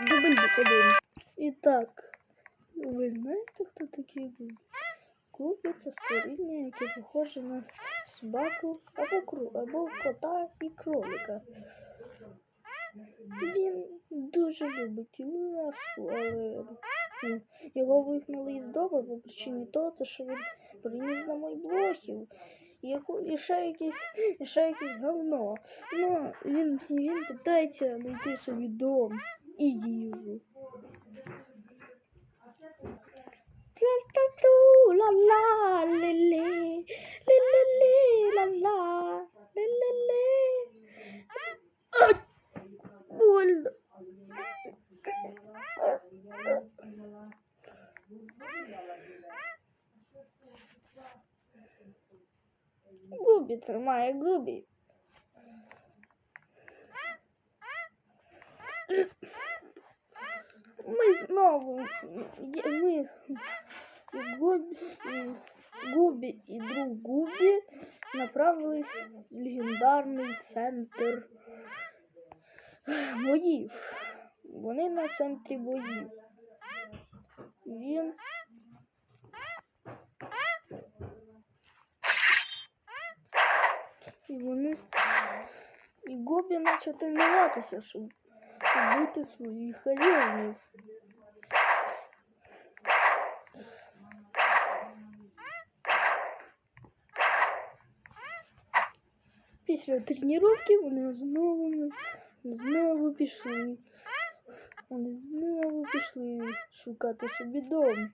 Дубль один. І так, ви знаєте, хто такий Губі? Губі створіння, яке похоже на собаку або кру, або кота і кролика. Він дуже любить ласку, але його вигнали із дому по причині того, що він приніс на мой блохів. І, ще якесь, ще якесь говно. Ну, він, він питається знайти собі дом і їжу. Ля-ля-лу, ла-ла, ле-ле, ле-ле-ле, ла-ла, ле-ле-ле. Ай! Больно. Губі тримає губі. Ми знову, ми, Губі, Губі і друг Губі направились в легендарний центр боїв. Вони на центрі боїв. Він і вони і Гобі почав тренуватися, щоб убити своїх хазяїнів. Після тренування вони знову знову пішли. Вони знову пішли шукати собі дом.